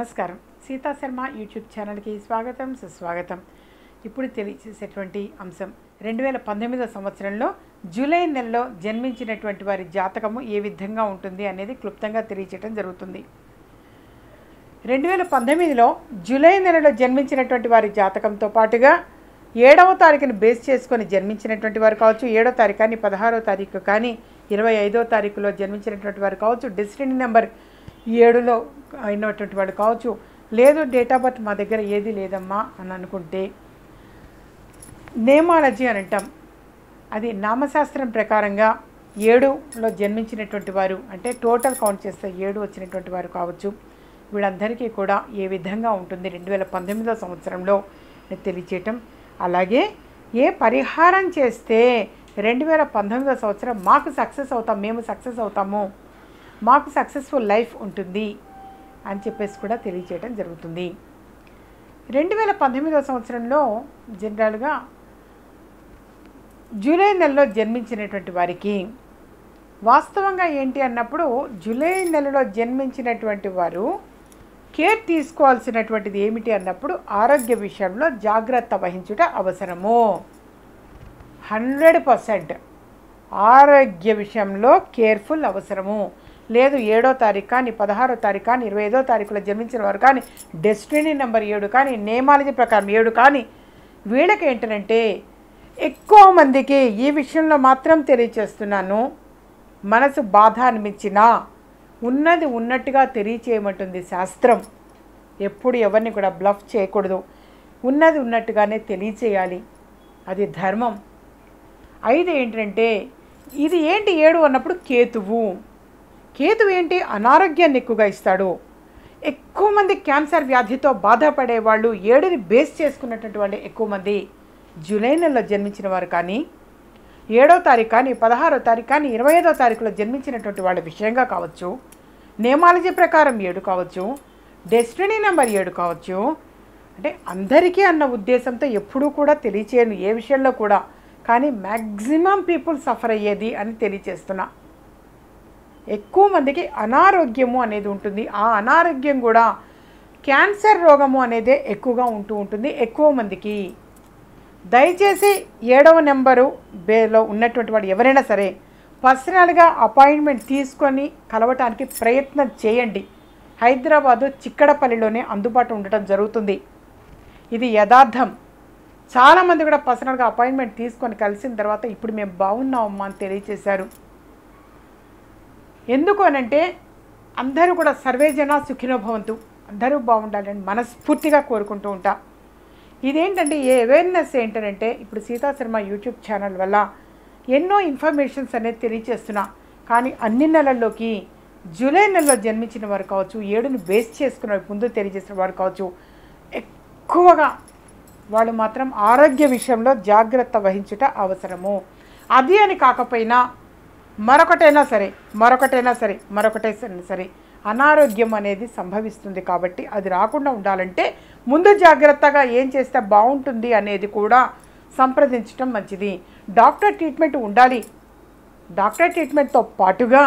నమస్కారం. సీతా శర్మ యూట్యూబ్ ఛానల్కి స్వాగతం సుస్వాగతం. ఇప్పుడు తెలియచేసేటువంటి అంశం రెండు వేల పంతొమ్మిదో సంవత్సరంలో జూలై నెలలో జన్మించినటువంటి వారి జాతకము ఏ విధంగా ఉంటుంది అనేది క్లుప్తంగా తెలియచేయడం జరుగుతుంది. రెండు వేల పంతొమ్మిదిలో జూలై నెలలో జన్మించినటువంటి వారి జాతకంతో పాటుగా ఏడవ తారీఖుని బేస్ చేసుకొని జన్మించినటువంటి వారు కావచ్చు ఏడో తారీఖు కానీ పదహారో తారీఖు కానీ ఇరవై ఐదో తారీఖులో జన్మించినటువంటి వారు కావచ్చు డెస్టినీ నెంబర్ ఏడులో అయినటువంటి వాడు కావచ్చు. లేదు డేట్ ఆఫ్ బర్త్ మా దగ్గర ఏది లేదమ్మా అని అనుకుంటే నేమాలజీ అని అంటాం. అది నామశాస్త్రం ప్రకారంగా ఏడులో జన్మించినటువంటి వారు అంటే టోటల్ కౌంట్ చేస్తే ఏడు వచ్చినటువంటి వారు కావచ్చు. వీళ్ళందరికీ కూడా ఏ విధంగా ఉంటుంది రెండు వేల పంతొమ్మిదో సంవత్సరంలో తెలియచేయటం. అలాగే ఏ పరిహారం చేస్తే రెండు వేల పంతొమ్మిదో సంవత్సరం మాకు సక్సెస్ అవుతాం మేము సక్సెస్ అవుతాము మాకు సక్సెస్ఫుల్ లైఫ్ ఉంటుంది అని చెప్పేసి కూడా తెలియచేయడం జరుగుతుంది. రెండు వేల పంతొమ్మిదో సంవత్సరంలో జనరల్గా జూలై నెలలో జన్మించినటువంటి వారికి వాస్తవంగా ఏంటి అన్నప్పుడు జూలై నెలలో జన్మించినటువంటి వారు కేర్ తీసుకోవాల్సినటువంటిది ఏమిటి అన్నప్పుడు ఆరోగ్య విషయంలో జాగ్రత్త వహించుట అవసరము. హండ్రెడ్ పర్సెంట్ ఆరోగ్య విషయంలో కేర్ఫుల్ అవసరము. లేదు ఏడో తారీఖు కానీ పదహారో తారీఖు కానీ ఇరవై ఐదో తారీఖులో జన్మించిన వారు కానీ డెస్టినీ నెంబర్ ఏడు కానీ నేమాలజీ ప్రకారం ఏడు కానీ వీళ్ళకి ఏంటంటే ఎక్కువ మందికి ఈ విషయంలో మాత్రం తెలియచేస్తున్నాను. మనసు బాధ అనిపించినా ఉన్నది ఉన్నట్టుగా తెలియచేయమంటుంది శాస్త్రం. ఎప్పుడు ఎవరిని కూడా బ్లఫ్ చేయకూడదు. ఉన్నది ఉన్నట్టుగానే తెలియచేయాలి. అది ధర్మం. ఐదు ఏంటంటే ఇది ఏంటి ఏడు అన్నప్పుడు కేతువు. కేతు ఏంటి? అనారోగ్యాన్ని ఎక్కువగా ఇస్తాడు. ఎక్కువ మంది క్యాన్సర్ వ్యాధితో బాధపడే వాళ్ళు ఏడుని బేస్ చేసుకున్నటువంటి వాళ్ళు ఎక్కువ మంది. జూలై నెలలో జన్మించిన వారు కానీ ఏడో తారీఖు కానీ పదహారో తారీఖు కానీ ఇరవై ఐదో తారీఖులో జన్మించినటువంటి వాళ్ళ విషయంగా కావచ్చు నేమాలజీ ప్రకారం ఏడు కావచ్చు డెస్టినీ నెంబర్ ఏడు కావచ్చు అంటే అందరికీ అన్న ఉద్దేశంతో ఎప్పుడూ కూడా తెలియచేయను ఏ విషయంలో కూడా. కానీ మ్యాక్సిమం పీపుల్ సఫర్ అయ్యేది అని తెలియచేస్తున్నా. ఎక్కువ మందికి అనారోగ్యము అనేది ఉంటుంది. ఆ అనారోగ్యం కూడా క్యాన్సర్ రోగము అనేదే ఎక్కువగా ఉంటూ ఉంటుంది. ఎక్కువ మందికి. దయచేసి ఏడవ నెంబరు బేలో ఉన్నటువంటి వాడు ఎవరైనా సరే పర్సనల్గా అపాయింట్మెంట్ తీసుకొని కలవటానికి ప్రయత్నం చేయండి. హైదరాబాదు చిక్కడపల్లిలోనే అందుబాటు ఉండటం జరుగుతుంది. ఇది యథార్థం. చాలామంది కూడా పర్సనల్గా అపాయింట్మెంట్ తీసుకొని కలిసిన తర్వాత ఇప్పుడు మేము బాగున్నామమ్మా అని తెలియచేశారు. ఎందుకు అనంటే అందరూ కూడా సర్వే జన సుఖినోభవంతు. అందరూ బాగుండాలని మనస్ఫూర్తిగా కోరుకుంటూ ఉంటా. ఇదేంటంటే ఏ అవేర్నెస్ ఏంటంటే ఇప్పుడు సీతా శర్మ యూట్యూబ్ ఛానల్ వల్ల ఎన్నో ఇన్ఫర్మేషన్స్ అనేది తెలియచేస్తున్నా. కానీ అన్ని నెలల్లోకి జూలై నెలలో జన్మించిన వారు కావచ్చు ఏడుని బేస్ చేసుకున్న ముందు తెలియజేసిన వారు కావచ్చు ఎక్కువగా వాళ్ళు మాత్రం ఆరోగ్య విషయంలో జాగ్రత్త వహించుట అవసరము. అది అని కాకపోయినా మరొకటైనా సరే మరొకటైనా సరే మరొకటైనా సరే అనారోగ్యం అనేది సంభవిస్తుంది కాబట్టి అది రాకుండా ఉండాలంటే ముందు జాగ్రత్తగా ఏం చేస్తే బాగుంటుంది అనేది కూడా సంప్రదించడం మంచిది. డాక్టర్ ట్రీట్మెంట్ ఉండాలి. డాక్టర్ ట్రీట్మెంట్తో పాటుగా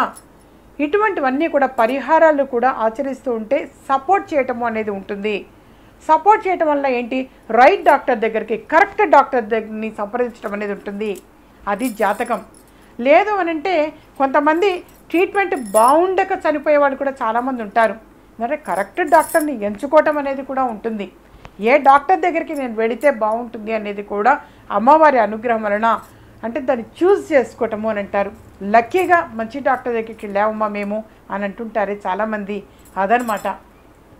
ఇటువంటివన్నీ కూడా పరిహారాలు కూడా ఆచరిస్తూ ఉంటే సపోర్ట్ చేయటం అనేది ఉంటుంది. సపోర్ట్ చేయటం వల్ల ఏంటి? రైట్ డాక్టర్ దగ్గరికి కరెక్ట్ డాక్టర్ దగ్గరని సంప్రదించడం అనేది ఉంటుంది. అది జాతకం. లేదు అని అంటే కొంతమంది ట్రీట్మెంట్ బాగుండక చనిపోయేవాళ్ళు కూడా చాలామంది ఉంటారు. అంటే కరెక్ట్ డాక్టర్ని ఎంచుకోవటం అనేది కూడా ఉంటుంది. ఏ డాక్టర్ దగ్గరికి నేను వెళితే బాగుంటుంది అనేది కూడా అమ్మవారి అనుగ్రహం వలన అంటే దాన్ని చూస్ చేసుకోవటము అని అంటారు. లక్కీగా మంచి డాక్టర్ దగ్గరికి వెళ్ళామమ్మా మేము అని అంటుంటారే చాలామంది. అదనమాట.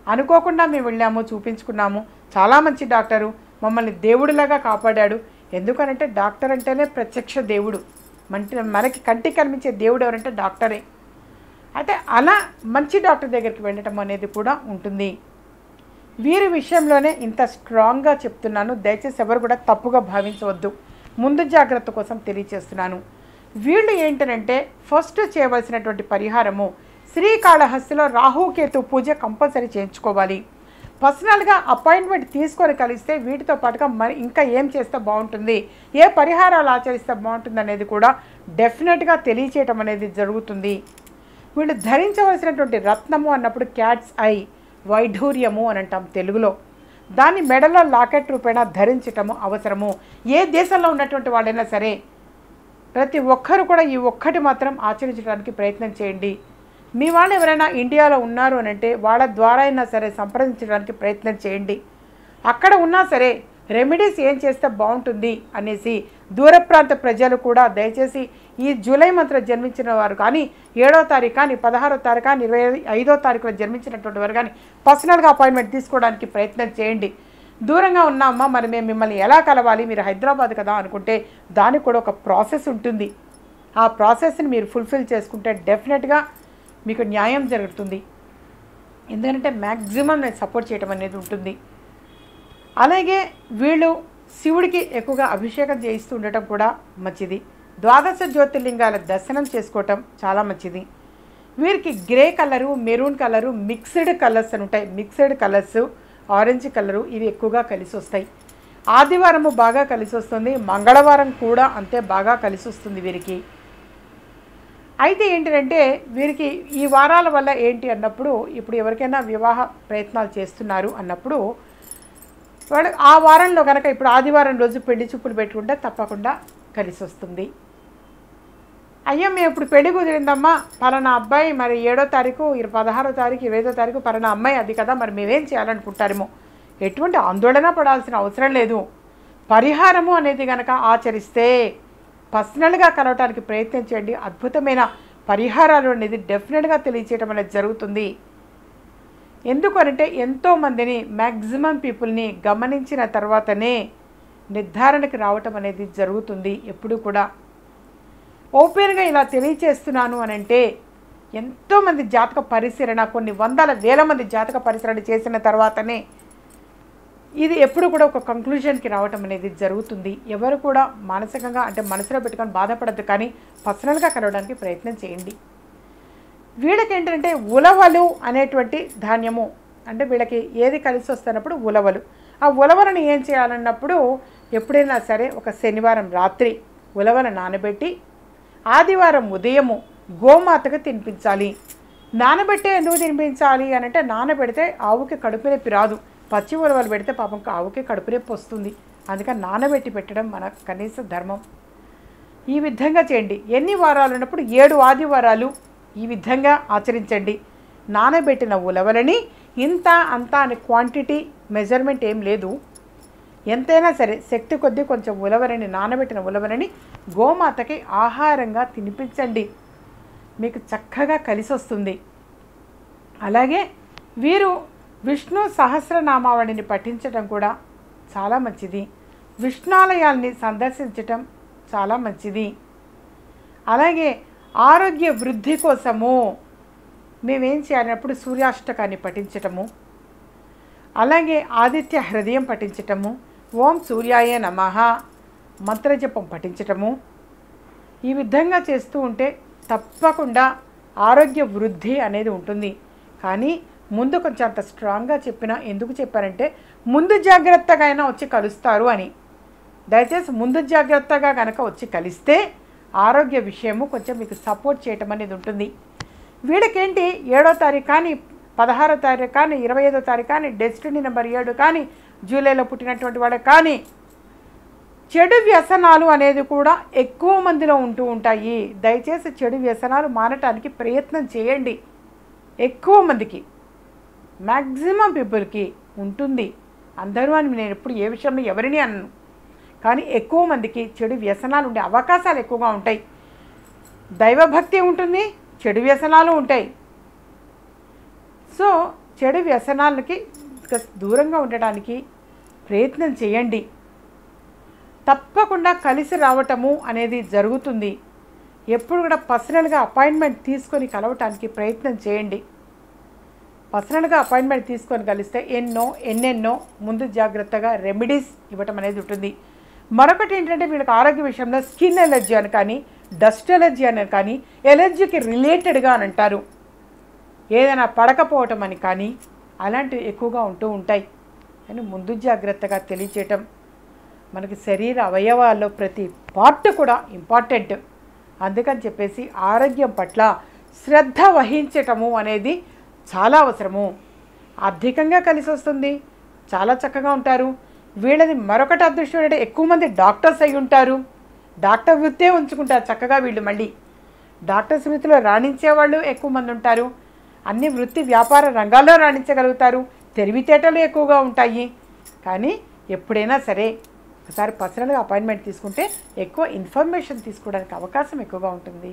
అనుకోకుండా మేము వెళ్ళాము చూపించుకున్నాము. చాలా మంచి డాక్టరు. మమ్మల్ని దేవుడిలాగా కాపాడాడు. ఎందుకనంటే డాక్టర్ అంటేనే ప్రత్యక్ష దేవుడు. మంటి మనకి కంటికి కనిపించే దేవుడు ఎవరంటే డాక్టరే. అయితే అలా మంచి డాక్టర్ దగ్గరికి వెళ్ళటం అనేది కూడా ఉంటుంది. వీరి విషయంలోనే ఇంత స్ట్రాంగ్గా చెప్తున్నాను. దయచేసి ఎవరు కూడా తప్పుగా భావించవద్దు. ముందు జాగ్రత్త కోసం తెలియచేస్తున్నాను. వీళ్ళు ఏంటంటే ఫస్ట్ చేయవలసినటువంటి పరిహారము శ్రీకాళహస్తిలో రాహుకేతు పూజ కంపల్సరీ చేయించుకోవాలి. పర్సనల్గా అపాయింట్మెంట్ తీసుకొని కలిస్తే వీటితో పాటుగా మరి ఇంకా ఏం చేస్తే బాగుంటుంది? ఏ పరిహారాలు ఆచరిస్తే బాగుంటుంది అనేది కూడా డెఫినెట్గా తెలియచేయటం అనేది జరుగుతుంది. వీళ్ళు ధరించవలసినటువంటి రత్నము అన్నప్పుడు క్యాట్స్ ఐ వైఢూర్యము అని అంటాం తెలుగులో. దాన్ని మెడలో లాకెట్ రూపేణ ధరించటము అవసరము. ఏ దేశంలో ఉన్నటువంటి వాళ్ళైనా సరే ప్రతి ఒక్కరు కూడా ఈ ఒక్కటి మాత్రం ఆచరించడానికి ప్రయత్నం చేయండి. మీ వాళ్ళు ఎవరైనా ఇండియాలో ఉన్నారు అని అంటే వాళ్ళ ద్వారా అయినా సరే సంప్రదించడానికి ప్రయత్నం చేయండి. అక్కడ ఉన్నా సరే రెమెడీస్ ఏం చేస్తే బాగుంటుంది అనేసి దూర ప్రాంత ప్రజలు కూడా దయచేసి ఈ జూలై మంత్ర జన్మించిన వారు కానీ ఏడో తారీఖు కానీ పదహారో తారీఖు కానీ ఇరవై ఐదో తారీఖులో జన్మించినటువంటి వారు కానీ పర్సనల్గా అపాయింట్మెంట్ తీసుకోవడానికి ప్రయత్నం చేయండి. దూరంగా ఉన్నామా? మరి మేము మిమ్మల్ని ఎలా కలవాలి? మీరు హైదరాబాద్ కదా అనుకుంటే దానికి కూడా ఒక ప్రాసెస్ ఉంటుంది. ఆ ప్రాసెస్ని మీరు ఫుల్ఫిల్ చేసుకుంటే డెఫినెట్గా మీకు న్యాయం జరుగుతుంది. ఎందుకంటే మ్యాక్సిమం నేను సపోర్ట్ చేయడం అనేది ఉంటుంది. అలాగే వీళ్ళు శివుడికి ఎక్కువగా అభిషేకం చేయిస్తూ ఉండటం కూడా మంచిది. ద్వాదశ జ్యోతిర్లింగాల దర్శనం చేసుకోవటం చాలా మంచిది. వీరికి grey colour maroon colour mixed colours అని ఉంటాయి. మిక్స్డ్ కలర్స్ ఆరెంజ్ కలరు ఇవి ఎక్కువగా కలిసి వస్తాయి. ఆదివారము బాగా కలిసి వస్తుంది. మంగళవారం కూడా అంతే బాగా కలిసి వస్తుంది వీరికి. అయితే ఏంటంటే వీరికి ఈ వారాల వల్ల ఏంటి అన్నప్పుడు ఇప్పుడు ఎవరికైనా వివాహ ప్రయత్నాలు చేస్తున్నారు అన్నప్పుడు వాడు ఆ వారంలో కనుక ఇప్పుడు ఆదివారం రోజు పెళ్ళి చూపులు పెట్టుకుంటే తప్పకుండా కలిసి వస్తుంది. అయ్యా మేము ఇప్పుడు పెళ్ళి కుదిరిందమ్మా. పలానా అబ్బాయి మరి ఏడో తారీఖు ఇర పదహారో తారీఖు ఇరవైదో తారీఖు పలానా అమ్మాయి అది కదా మరి మేమేం చేయాలనుకుంటారేమో. ఎటువంటి ఆందోళన పడాల్సిన అవసరం లేదు. పరిహారము అనేది కనుక ఆచరిస్తే పర్సనల్గా కలవటానికి ప్రయత్నం చేయండి. అద్భుతమైన పరిహారాలు అనేది డెఫినెట్గా తెలియచేయడం అనేది జరుగుతుంది. ఎందుకనంటే ఎంతోమందిని మ్యాక్సిమం పీపుల్ని గమనించిన తర్వాతనే నిర్ధారణకి రావటం అనేది జరుగుతుంది. ఎప్పుడు కూడా. ఓపెన్గా ఇలా తెలియచేస్తున్నాను అని అంటే ఎంతోమంది జాతక పరిశీలన కొన్ని వందల వేల మంది జాతక పరిశీలన చేసిన తర్వాతనే ఇది ఎప్పుడు కూడా ఒక కంక్లూజన్కి రావటం అనేది జరుగుతుంది. ఎవరు కూడా మానసికంగా అంటే మనసులో పెట్టుకొని బాధపడద్దు కానీ పర్సనల్గా కలవడానికి ప్రయత్నం చేయండి. వీళ్ళకి ఏంటంటే ఉలవలు అనేటువంటి ధాన్యము అంటే వీళ్ళకి ఏది కలిసి వస్తున్నప్పుడు ఉలవలు. ఆ ఉలవలను ఏం చేయాలన్నప్పుడు ఎప్పుడైనా సరే ఒక శనివారం రాత్రి ఉలవలు నానబెట్టి ఆదివారం ఉదయము గోమాతకు తినిపించాలి. నానబెట్టే ఎందుకు తినిపించాలి అని అంటే నానబెడితే ఆవుకి కడుపు నొప్పి రాదు. పచ్చి ఉలవలు పెడితే పాపం ఆవుకి కడుపు నొప్పి వస్తుంది. అందుకని నానబెట్టి పెట్టడం మన కనీస ధర్మం. ఈ విధంగా చేయండి. ఎన్ని వారాలు ఉన్నప్పుడు ఏడు ఆదివారాలు ఈ విధంగా ఆచరించండి. నానబెట్టిన ఉలవలని ఇంత అంత అనే క్వాంటిటీ మెజర్మెంట్ ఏం లేదు. ఎంతైనా సరే శక్తి కొద్దీ కొంచెం ఉలవలని నానబెట్టిన ఉలవలని గోమాతకి ఆహారంగా తినిపించండి. మీకు చక్కగా కలిసి వస్తుంది అలాగే వీరు విష్ణు సహస్రనామావళిని పఠించడం కూడా చాలా మంచిది. విష్ణాలయాల్ని సందర్శించటం చాలా మంచిది. అలాగే ఆరోగ్య వృద్ధి కోసము మేమేం చేయాలన్నప్పుడు సూర్యాష్టకాన్ని పఠించటము అలాగే ఆదిత్య హృదయం పఠించటము ఓం సూర్యాయ నమః మంత్రజపం పఠించటము. ఈ విధంగా చేస్తూ ఉంటే తప్పకుండా ఆరోగ్య వృద్ధి అనేది ఉంటుంది. కానీ ముందు కొంచెం అంత స్ట్రాంగ్గా చెప్పినా ఎందుకు చెప్పారంటే ముందు జాగ్రత్తగా అయినా వచ్చి కలుస్తారు అని. దయచేసి ముందు జాగ్రత్తగా కనుక వచ్చి కలిస్తే ఆరోగ్య విషయము కొంచెం మీకు సపోర్ట్ చేయటం అనేది ఉంటుంది. వీడికేంటి? ఏడో తారీఖు కానీ పదహారో తారీఖు కానీ ఇరవై ఐదో తారీఖు కానీ డెస్టినీ నెంబర్ ఏడు కానీ జూలైలో పుట్టినటువంటి వాడు కానీ చెడు వ్యసనాలు అనేది కూడా ఎక్కువ మందిలో ఉంటూ ఉంటాయి. దయచేసి చెడు వ్యసనాలు మానటానికి ప్రయత్నం చేయండి. ఎక్కువ మందికి. మ్యాక్సిమం పీపుల్కి ఉంటుంది. అందరూ అని నేను ఎప్పుడు ఏ విషయంలో ఎవరిని అన్ను కానీ ఎక్కువ మందికి చెడు వ్యసనాలు ఉండే అవకాశాలు ఎక్కువగా ఉంటాయి. దైవభక్తి ఉంటుంది చెడు వ్యసనాలు ఉంటాయి. సో చెడు వ్యసనాలకి దూరంగా ఉండటానికి ప్రయత్నం చేయండి. తప్పకుండా కలిసి రావటము అనేది జరుగుతుంది. ఎప్పుడు కూడా పర్సనల్గా అపాయింట్మెంట్ తీసుకొని కలవటానికి ప్రయత్నం చేయండి. పర్సనల్గా అపాయింట్మెంట్ తీసుకొని కలిస్తే ఎన్నో ఎన్నెన్నో ముందు జాగ్రత్తగా రెమెడీస్ ఇవ్వటం అనేది ఉంటుంది. మరొకటి ఏంటంటే వీళ్ళకి ఆరోగ్య విషయంలో స్కిన్ ఎలర్జీ అని కానీ డస్ట్ ఎలర్జీ అని కానీ ఎలర్జీకి రిలేటెడ్గా అని అంటారు. ఏదైనా పడకపోవటం అని కానీ అలాంటివి ఎక్కువగా ఉంటూ ఉంటాయి. అని ముందు జాగ్రత్తగా తెలియచేయటం. మనకి శరీర అవయవాల్లో ప్రతి పార్ట్ కూడా ఇంపార్టెంట్. అందుకని చెప్పేసి ఆరోగ్యం పట్ల శ్రద్ధ వహించటము అనేది చాలా అవసరము. ఆర్థికంగా కలిసి వస్తుంది. చాలా చక్కగా ఉంటారు. వీళ్ళది మరొకటి అదృష్టం ఏంటంటే ఎక్కువ మంది డాక్టర్స్ అయి ఉంటారు. డాక్టర్ వృత్తే ఉంచుకుంటారు చక్కగా వీళ్ళు మళ్ళీ. డాక్టర్స్ వృత్తిలో రాణించే వాళ్ళు ఎక్కువ మంది ఉంటారు. అన్ని వృత్తి వ్యాపార రంగాల్లో రాణించగలుగుతారు. తెలివితేటలు ఎక్కువగా ఉంటాయి. కానీ ఎప్పుడైనా సరే ఒకసారి పర్సనల్గా అపాయింట్మెంట్ తీసుకుంటే ఎక్కువ ఇన్ఫర్మేషన్ తీసుకోవడానికి అవకాశం ఎక్కువగా ఉంటుంది.